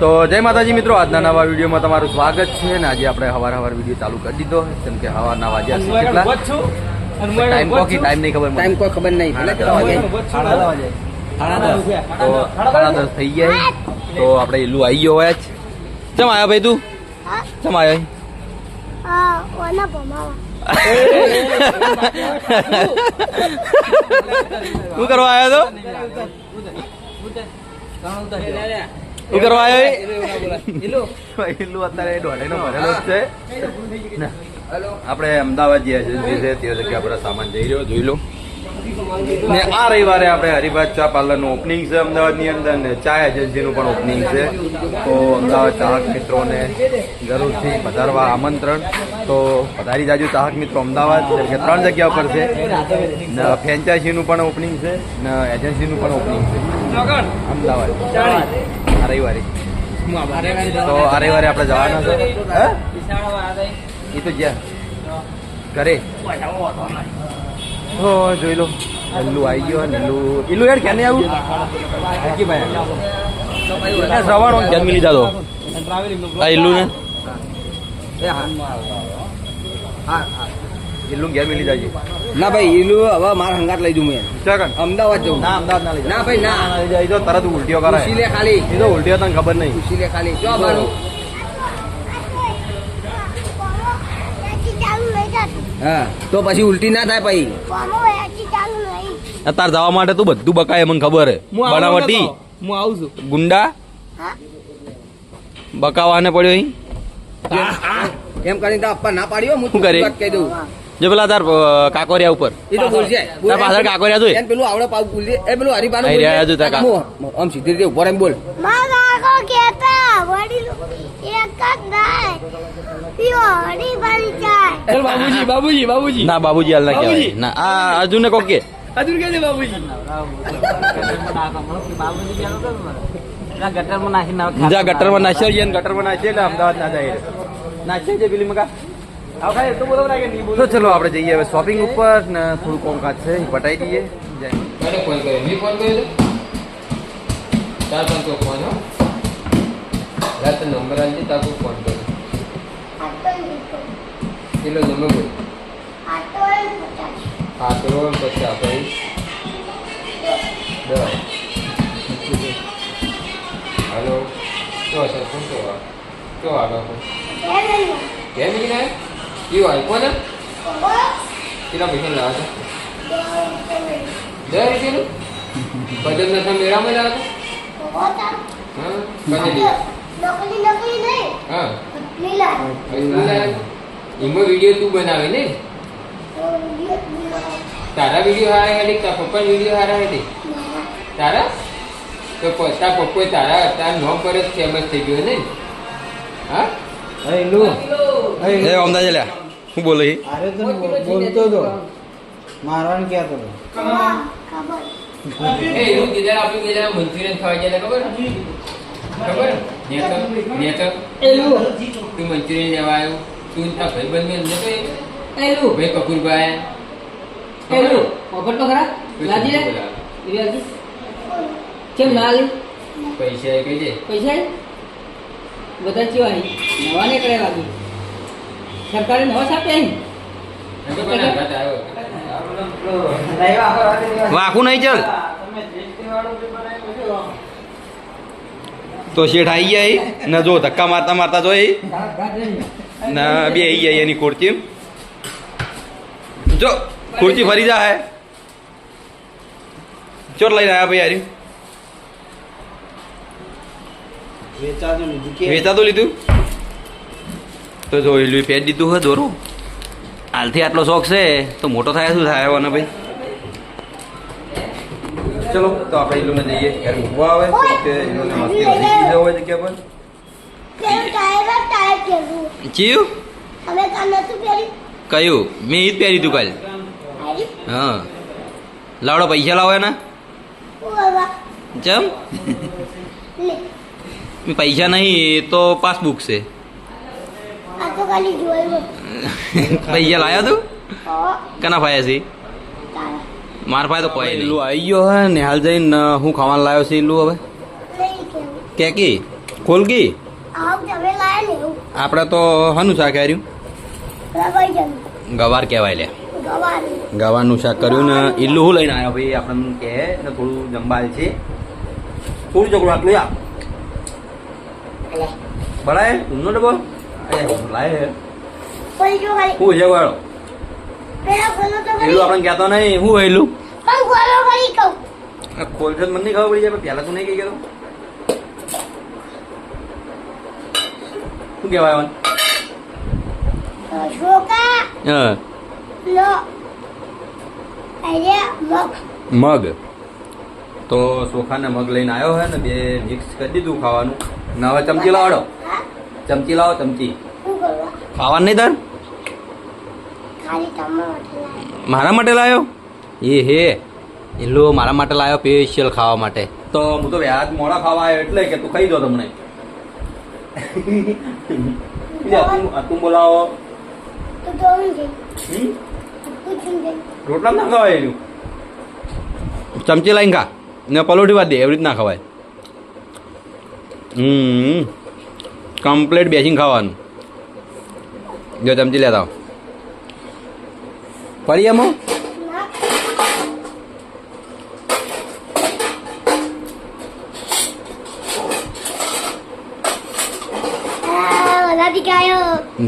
તો જય માતાજી મિત્રો આજના નવા વિડીયોમાં તમારું સ્વાગત છે અને આજે આપણે હવાર હવાર વીડિયો ચાલુ કરી દીધો. જેમ કે હવારના વાગ્યા છે કેટલા? ટાઈમ કોકી? ટાઈમ નહીં ખબર ટાઈમ કોઈ ખબર નહીં. તો સાડા દસ થઈ ગયા તો આપણે એલું આવી ગયો હોય જ. ચમ આવ્યો ભાઈ તું? હા ચમ આવ્યો શું કરવા આવ્યો તો? શું કરવા આવ્યો અત્યારે ભરેલો જ છે. આપણે અમદાવાદ જે એજન્સી છે તે જગ્યા પર સામાન જઈ રહ્યો જોઈ લો. ને આ રવિવારે આપણે હરિભાત ચા પાર્લરનું ઓપનિંગ છે અમદાવાદની અંદર ને ચા એજન્સીનું પણ ઓપનિંગ છે. તો અમદાવાદ ચાહક મિત્રોને જરૂરથી પધારવા આમંત્રણ. તો પધારી જાજો ચાહક મિત્રો અમદાવાદ ત્રણ જગ્યા ઉપર છે. ને ફ્રેન્ચાઇઝીનું પણ ઓપનિંગ છે ને એજન્સીનું પણ ઓપનિંગ છે. અમદાવાદ. આ રવિવારે તો આ રવિવારે આપણે જવાના છે? હે? એ તો જ્યાં ઘરે? હો જોઈ લો. એલ્લું આવી ગયો ને એલ્લું એલ્લું યાર ક્યાં આવું? હકી ભાઈ. સવાણો ક્યાં મિલી જાતો આ એલ્લું ને? એલ્લું ઘેર મિલી જાય ના ભાઈ ઈલું હવે મારા હંગાત લઈ જઉં મેં અમદાવાદ જવું. ના અમદાવાદ ના લઈ ના ભાઈ, ના. લઈ જાય તરત ઉલટીઓ કરે ખુશી લે ખાલી. એ તો ઉલટીઓ તને ખબર નહીં. ખુશી લે ખાલી. જો થતું હા તો પછી ઉલટી ના થાય પછી અત્યારે જવા માટે તું બધું બકાય મને ખબર હે. બનાવટી. હું આવું છું. ગુંડા. હા? બકાવાને પડ્યો અહીં. એમ કરીને તો આપવા ના પાડ્યો? હું શું કરી? કહી દઉં. જે પેલા તાર કાકોરિયા ઉપર. એ તો બોલશે. તાર પાછળ કાકોરિયા જોઈ? એને પેલું આવડે પાવ બોલજે એ પેલું હરીબાનું અહીં રહ્યા બોલજે. તાર આમ સીધી રીતે ઉપર એમ બોલ. મા કાકો કેતા વડીલો એક જ નાય પીવો હરી ભરી જાય ચાલ બાબુજી બાબુજી બાબુજી. ના બાબુજી હાલ ના બાબુજી. કહેવાય ના આ અર્જુન ને કોક કે. હજુ કે છે બાબુજી. જા ગટરમાં નાખ્યો ગટરમાં નાખી ગટરમાં નાખીએ એટલે અમદાવાદ ના જાય. નાખી છે પેલી મકા તો ચલો આપણે જઈએ હવે શોપિંગ ઉપર ને થોડું કોમકાજ છે પટાઈ દઈએ. રાતે નંબર આપજે તાકો ફોન કર્યો પેલો નંબર બોલ આટો પચાસ હા તો પછી આપણે દસ હાલો. શું કેવા શું શું વા કેવો આગળ કેમ નહીં ના કેવો આપ્યો ને કોમો કેટલા પૈસા લાવ્યા હતા દસ રૂપિયાનું બજેટ નથી મેળામાં લાવ્યા કોમો તાર હતા હા કઈ નકલી નકલી નહીં હા લીલા લાવ્યા એમાં વીડિયો તું બનાવે ને લીલા તારા વીડિયો હારા હેડી તારા પપ્પા વીડિયો હારા હેડી તારા તો પ- તારા પપ્પા તારા તારા નો પર જ ફેમસ થઈ ગયો ને હા એ અમદાવાદ લ્યા. શું બોલે અરે તો બોલતો તો. મારવાનું કહેતો હતો એ એવું કીધા આપણે કીધા મંચુરિયન ખાવા ગયા ખબર? ખબર? નેતર નેતર તું મંચુરિયન લેવા આવ્યો? તું ને તારા ભાઈબંધ નતો એલું ભાઈ કપૂરભાઈ. એલું ઓફર તો ખરા? લાજી કેમ ના લી પૈસા એ કહી દે. પૈસા? બધા ચેવા? નવા ને કરે લાગી. સરકારે તો ઘાટ આવ્યો વાંકું નહીં ચાલ. તો શેઠ આવી ગયા ને જો ધક્કા મારતા મારતા જો ના બે આવી જાય એની ખુરચી જો ખુરચી ફરી જા હે. ચોટ લઈને આવ્યા ભાઈ યાર વેચાતું લીધું વેચાતું લીધું? તો જો એલું પેટ દીધું હે દોરું. હાલથી આટલો શોખ છે તો મોટો થાય શું થાય ને ભાઈ? ચલો તો આપણે એલું જઈએ. ઘરે મૂકવા આવે કે એલું મસ્તી વધી જગ્યા પર? ચીયું પહેરી કયું? મેં પહેરી તું કાલ. હા. લાવડો પૈસા લાવો એના. ચમ? પૈસા નહીં તો પાસબુક છે. પૈસા લાયા તું? કના ફાયા છે? માર પાસે તો કોઈ નહીં. આવી ગયો હે ને હાલ જઈને હું ખાવાનું લાવ્યો છે એલું હવે. કે કી? ખોલ એવું. આપણે તો હનું શાક હાર્યું. ગવાર કહેવાય લે. ગવાનું ગવારનું શાક કર્યું ને ઈલ્લું હું લઈને આવ્યો ભાઈ આપણને કહે ને થોડું જંબાલ છે. થોડું ચોકડું આટલું યા બળાય ઊંધો ડબ્બો? લાય હું છે વાળો? તો ઈલ્લું કહેતો નહીં હું ઈલ્લું પણ ખોલો ખરી કહું. આ ખોલશે મને નહીં ખબર પડી જાય પણ તું નહીં કહી ગયો શું કહેવાય મગ. તો સોખાને મગ લઈને આવ્યો હે ને બે મિક્સ કરી દીધું ખાવાનું. ને હવે ચમચી લાવડો ચમચી લાવો ચમચી. ખાવાનું નહીં તાર? ખાલી તમારા માટે લાયા મારા માટે લાવ્યો એ હે. એલો મારા માટે લાવ્યો સ્પેશિયલ ખાવા માટે. તો હું તો વ્યાજ મોડા ખાવા આવ્યો એટલે કે તું ખાઈ દો તમને. તું બોલાવો. રોટલા ના ખવાય એનું? ચમચી લાઈને ખા. ને પલોઠી વાત દે એવી રીત ના ખવાય. હમ. કમ્પ્લેટ બેસીને ખાવાનું. જો ચમચી લેતા ફરી પડી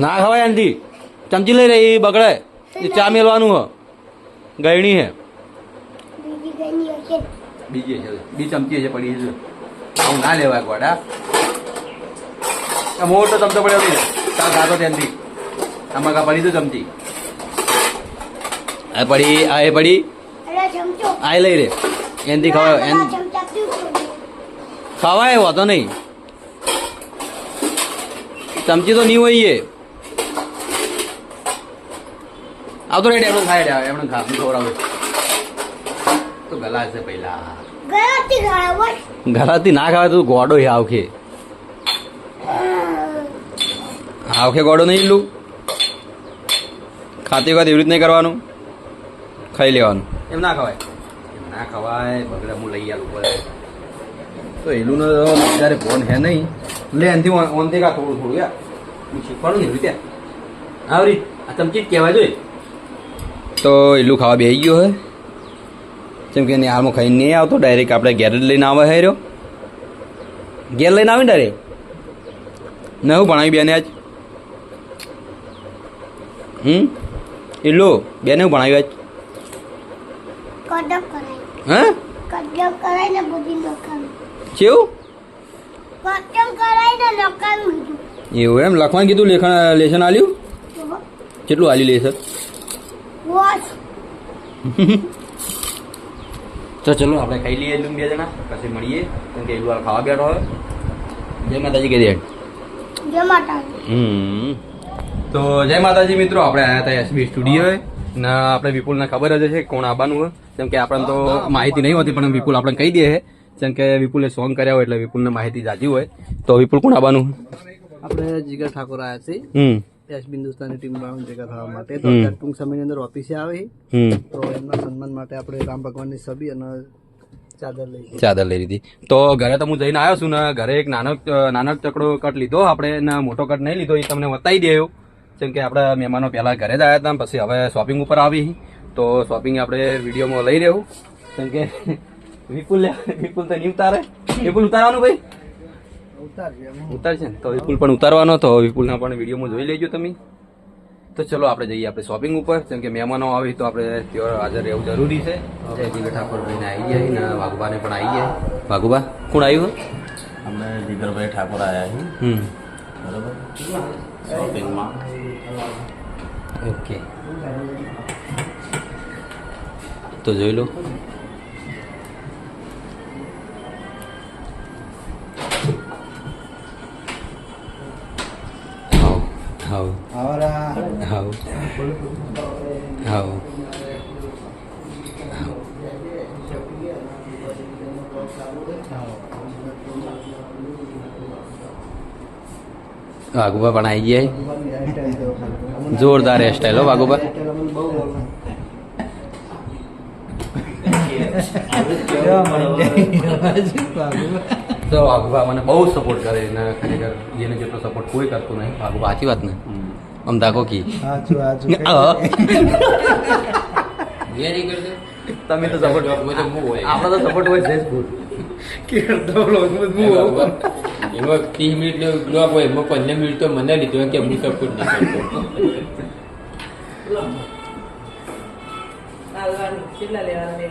ના ખવાય આંટી. ચમચી લઈ રહી બગડે? એ ચા મેલવાનું હ. ગયણી હે. બીજી હશે. છે બી ચમચી છે પડી છે આવું ના લેવાય ગોડા. મોટો ચમચો પડ્યો તાર ગાતો ત્યાંથી આમાં કા પડી તો ચમચી આ પડી આ એ પડી. આ લઈ રે. એનથી ખવાય એન ખવાય વાતો નહીં. ચમચી તો નહીં હોય એ. આવતો રેડ એમણે ખાય એમણે ખા હું ખવડાવે. તો ગલા છે પહેલા. ઘરાથી ના ખાવા તો ગોડો હે આવખે. આવખે ગોડો નહીં લું. ખાતી વખત એવી રીત નહીં કરવાનું? ખાઈ લેવાનું. એમ ના ખવાય. ના ખવાય બગડે હું લઈ આવું પડે તો એલું અત્યારે ફોન હે નહીં. લે એનથી ઓનથી કા થોડું થોડું યાર હું શીખવાડું ને રીતે. આવરી આ ચમચી કહેવાય જોઈએ તો એલું ખાવા બેસી ગયો હે? જેમ કે આમાં ખાઈને નહીં આવતો ડાયરેક્ટ આપણે ઘેર જ લઈને આવે હેર્યો ઘેર લઈને આવે ને ડાયરેક્ટ ને હું ભણાવી બેને આજ. હમ? એલો બેને ભણાવ્યા કડક કરાય. હે? કડક કરાય ને બધી નકામ કેવું? કડક કરાય ને નકામ એવું એમ? લખવાનું કીધું લેખન લેશન આલ્યું? કેટલું આલ્યું લેશન? વોચ. તો ચલો આપણે ખાઈ લઈએ એલું બે જણા પછી મળીએ. કેમ કે એલું ખાવા બેઠો હોય. જય માતાજી કહી દે. જય માતા હમ. તો જય માતાજી મિત્રો આપણે આવ્યા હતા એસબી સ્ટુડિયોએ. ને આપણે વિપુલને ખબર જ છે કોણ આવવાનું હોય. જેમ કે આપણને તો માહિતી નહીં હોતી પણ વિપુલ આપણે કહી દે જેમ કે વિપુલે સોંગ કર્યા હોય એટલે વિપુલને માહિતી જાજી હોય. તો વિપુલ કોણ આવવાનું આપણે જીગર ઠાકોર આવ્યા છે હમ. એસ હિન્દુસ્તાની ટીમ ભેગા થવા માટે. તો ટૂંક સમયની અંદર ઓફિસે આવે તો એમના સન્માન માટે આપણે રામ ભગવાનની છબી અને ચાદર લઈ ચાદર લઈ લીધી. તો ઘરે તો હું જઈને આવ્યો છું ને ઘરે એક નાનો નાનો ચકડો કટ લીધો આપણે મોટો કટ નહીં લીધો એ તમને બતાવી દેયો જેમ કે આપણા મહેમાનો પહેલાં ઘરે જ આવ્યા હતા પછી હવે શોપિંગ ઉપર આવી. તો શોપિંગ આપણે વિડીયોમાં લઈ રહ્યું જેમ કે વિપુલ લે- વિપુલ તો નહીં ઉતારે. વિપુલ ઉતારવાનું ભાઈ. ઉતારશે ને. તો વિપુલ પણ ઉતારવાનો તો વિપુલના પણ વિડીયોમાં જોઈ લેજો તમે. તો ચલો આપણે જઈએ આપણે શોપિંગ ઉપર. જેમ કે મહેમાનો આવી તો આપણે ત્યાં હાજર રહેવું જરૂરી છે. ઠાકોરભાઈને આવી ગયા ને વાઘુબાને પણ આવી ગયા વાઘુબા કોણ આવ્યું અમે જીગરભાઈ ઠાકોર આવ્યા બરોબર? શોપિંગમાં ઓકે તો જોઈ લો હાવ હાવ આવરા હાવ હાવ વાઘુબા પણ આવી ગયા જોરદાર હેરસ્ટાઈલ હો વાઘુબા કેવા મળી જાય? તો વાઘુભા મને બહુ સપોર્ટ કરે ને ખરેખર એને જેટલો સપોર્ટ કોઈ કરતો નહીં. વાઘુભા સાચી વાત ને? આમ દાખો કી. હા. નહીં કરતો તમે તો સપોર્ટ તો હું હોય. આપણો તો સપોર્ટ હોય છે જ ફૂલ એમાં ત્રીસ મિનિટનો બ્લોગ હોય એમાં પંદર મિનિટ તો મને લીધો કે હું સપોર્ટ નહીં કરતો કેટલા લેવાના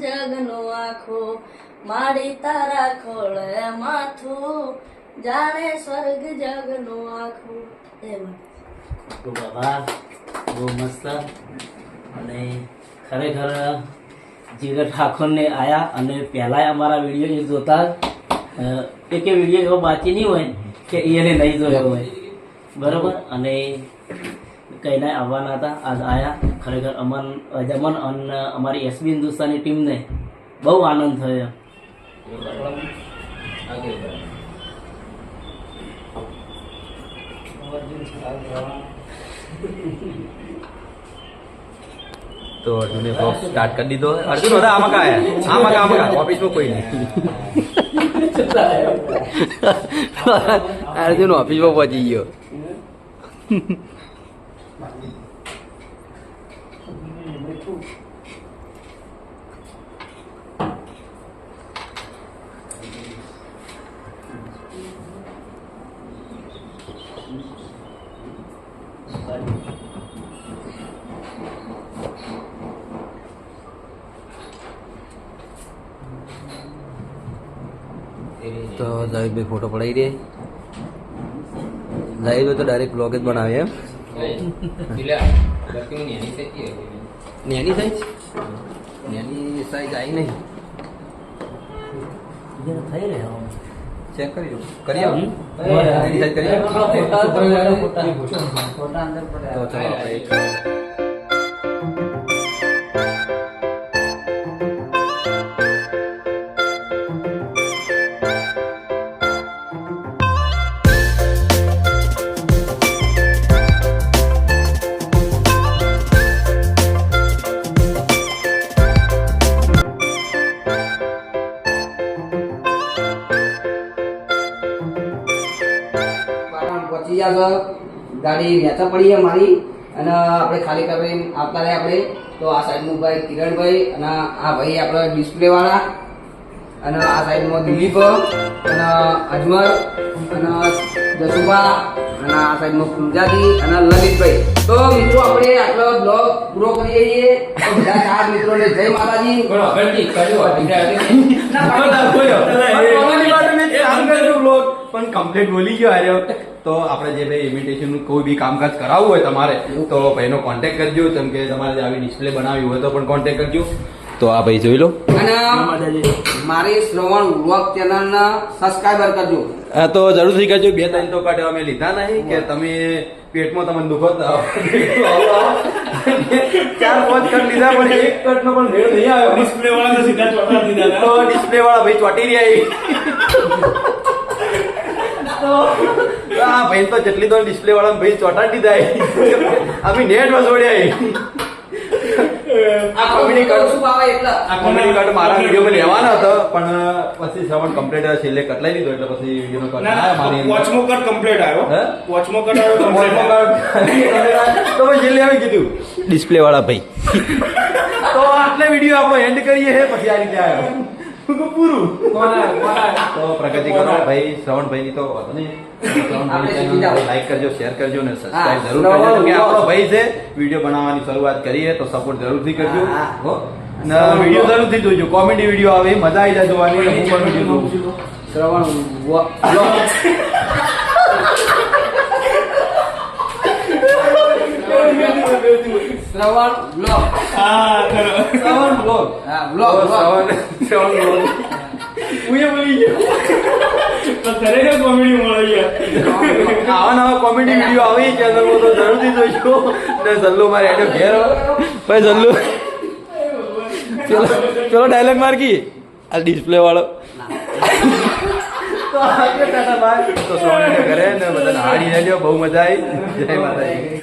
જગનો આખો, મારી તારા ખોળે માથું. જાણે સ્વર્ગ જગનો આખો. એમ. તો બાબા, બહુ મસ્ત. અને ખરેખર જીગર ઠાકોરને આયા અને પહેલાંય અમારા વીડિયો જોતા એક વીડિયો એવો બાકી નહીં હોય કે એને નહીં જોયો હોય. બરાબર? અને કઈને આવવાના હતા. આજ આવ્યા ખરેખર અમન અજમન અને અમારી એસબી હિન્દુસ્તાની ટીમને બહુ આનંદ થયો. તો અર્જુને બ્લોગ સ્ટાર્ટ કરી દીધો. અર્જુન બધા આમાં કા આમાં કા આમાં ઓફિસમાં કોઈ નહીં. અર્જુન ઓફિસમાં પહોંચી ગયો. તો જાવેદભાઈ ફોટો પડાવી દે. જાવેદભાઈ તો ડાયરેક્ટ બ્લોગ જ બનાવે એમ. નેની સાઈઝ નેની સાઈઝ આવી નહીં થઈ રહ્યો ચેક કરી આવો કરી આવો ફોટા ગાડી વેચા પડી છે મારી અને આપણે ખાલી કરી આપતા રહ્યા આપણે. તો આ સાઈડનું ભાઈ કિરણભાઈ અને આ ભાઈ આપણે ડિસ્પ્લેવાળા અને આ સાઈડમાં દિલીપ અને અજમર અને જસુભા અને આ સાઈડમાં પૂંજાજી અને લલિતભાઈ. તો મિત્રો આપણે આટલો બ્લોગ પૂરો કરીએ છીએ. બધા ચાર મિત્રોને જય માતાજી. પણ કમ્પ્લીટ બોલી ગયો આર્યો તો આપણે જે ભાઈ ઇમિટેશન કોઈ બી કામકાજ કરાવવું હોય તમારે તો ભાઈનો કોન્ટેક્ટ કરજો. જેમ કે તમારે આવી ડિસ્પ્લે બનાવી હોય તો પણ કોન્ટેક્ટ કરજો. તો આ ભાઈ જોઈ લો. અને મારી શ્રવણ વ્લોગ ચેનલને સબસ્ક્રાઈબર કરજો. હા તો જરૂરથી કરજો. બે ત્રણ તો કાઢે અમે લીધા નહીં કે તમે પેટમાં તમને દુખો ચાર પાંચ કટ લીધા પણ એક કટ નો પણ મેળ નહીં આવ્યો. ડિસ્પ્લે વાળા સીધા ચોટા દીધા તો ડિસ્પ્લે વાળા ભાઈ ચોટી રહ્યા તો આ ભાઈ તો જેટલી તો ડિસ્પ્લે વાળા ભાઈ ચોટાડી દીધા. અમે નેટમાં જોડ્યા આ કોમેડી કોમેડી મારા વિડીયોમાં લેવાનો હતો પણ પછી શ્રવણ કમ્પ્લીટ છેલ્લે કટલાઈ દીધો એટલે પછી વિડીયોનો કટ આવ્યો મારી વોચમો કટ કમ્પ્લીટ આવ્યો? વોચમો તો છેલ્લે આવી કીધું. ડિસ્પ્લે વાળા ભાઈ. તો આટલે વીડિયો આપણે એન્ડ કરીએ પછી આ રીતે આવ્યો. પૂરું તો પ્રગતિ કરો. ભાઈ શ્રવણ ભાઈ ની તો વાંધો નહીં. આપણે શીખી જાઓ. લાઈક કરજો શેર કરજો ને સબસ્ક્રાઇબ જરૂર કરજો. કે આપણો ભાઈ છે વીડિયો બનાવવાની શરૂઆત કરીએ તો સપોર્ટ જરૂરથી કરજો. હા, હો. અને વીડિયો જરૂરથી જોજો. કોમેડી વીડિયો આવે મજા આવી જાય જોવાની. હું પણ વીડિયો જોઉં. શ્રવણ શ્રવણ. હા શ્રવણ બ્લોગ હા, બ્લોગ શ્રવણ શ્રવણ vlog. હું એ બોલી ગયો. ખરેખર કોમેડી મળે યાર આવા નવા કોમેડી વીડિયો આવી એ તો તો જરૂરથી જોઈશો ને જલ્લુ મારે એનો ઘેર ભાઈ જલ્લુ. ચલો ચલો ડાયલોગ માર કી? આ ડિસ્પ્લે વાળો. તો ઘરે ને બધાને હાડી લેજો બહુ મજા આવી. જય માતાજી.